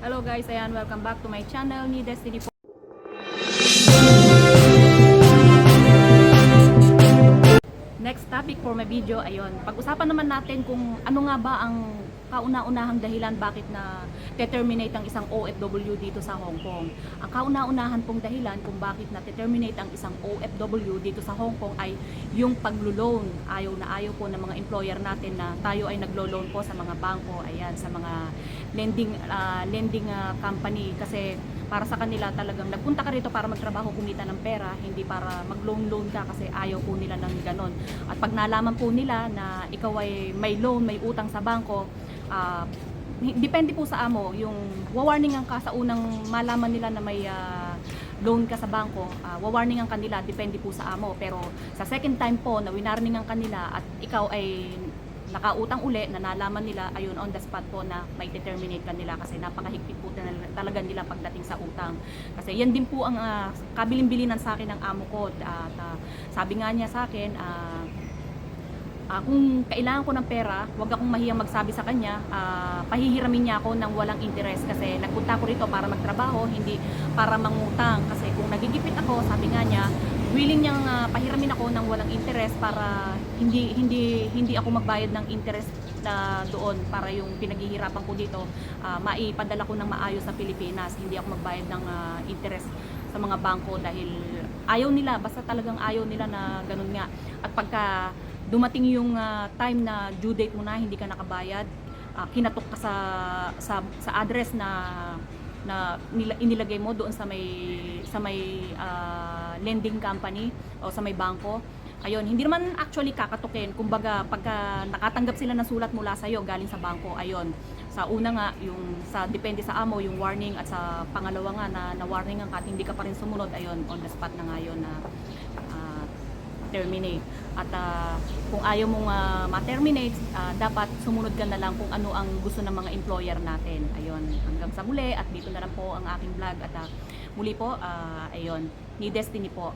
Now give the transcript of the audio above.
Hello guys, ayan, welcome back to my channel ni Destiny Next topic for my video, ayun. Pag-usapan naman natin kung ano nga ba ang kauna-unahang dahilan bakit na determinate ang isang OFW dito sa Hong Kong. Ang kauna-unahan pong dahilan kung bakit na determinate ang isang OFW dito sa Hong Kong ay yung paglo-loan. Ayaw na ayaw po ng mga employer natin na tayo ay naglo-loan po sa mga bangko, ayan, sa mga lending ah, lending ah, company kasi para sa kanila talagang nagpunta ka rito para magtrabaho kumita ng pera, hindi para mag-loan-loan ka kasi ayaw po nila ng ganon. At pag nalaman po nila na ikaw ay may loan, may utang sa bangko, hi- depende po sa amo, yung wawarningan ka sa unang malaman nila na may ah, loan ka sa bangko, uh, wawarningan kanila, depende po sa amo. Pero sa second time po na winarningan kanila at ikaw ay nakautang uli na nalaman nila ayun on the spot po na may determinate kanila kasi napakahigpit po tal- talaga nila pagdating sa utang kasi yan din po ang uh, kabilin-bilinan sa akin ng amo ko at ah, sabi nga niya sa akin ah, ah, kung kailangan ko ng pera, huwag akong mahiyang magsabi sa kanya, ah, pahihiramin niya ako ng walang interest kasi nagpunta ko rito para magtrabaho, hindi para mangutang. Kasi kung nagigipit ako, sabi nga niya, willing niyang ah, pahiramin ako ng walang interest para hindi hindi hindi ako magbayad ng interest na doon para yung pinaghihirapan ko dito ah, maipadala ko ng maayos sa Pilipinas. Hindi ako magbayad ng ah, interest sa mga bangko dahil ayaw nila basta talagang ayaw nila na ganun nga. At pagka dumating yung ah, time na due date mo na hindi ka nakabayad ah, kinatok ka sa sa sa address na na nila, inilagay mo doon sa may sa may ah, lending company o sa may bangko. Ayun, hindi naman actually kakatukin. Kumbaga, pagka nakatanggap sila ng sulat mula sa iyo galing sa bangko, ayun. Sa una nga, yung sa depende sa amo, yung warning at sa pangalawa nga na na warning ka at hindi ka pa rin sumunod, ayun, on the spot na ngayon na ah, terminate. At ah, kung ayaw mong ah, ma-terminate, ah, dapat sumunod ka na lang kung ano ang gusto ng mga employer natin. Ayun, hanggang sa muli at dito na lang po ang aking vlog at ah, muli po, ah, ayun, ni Destiny po.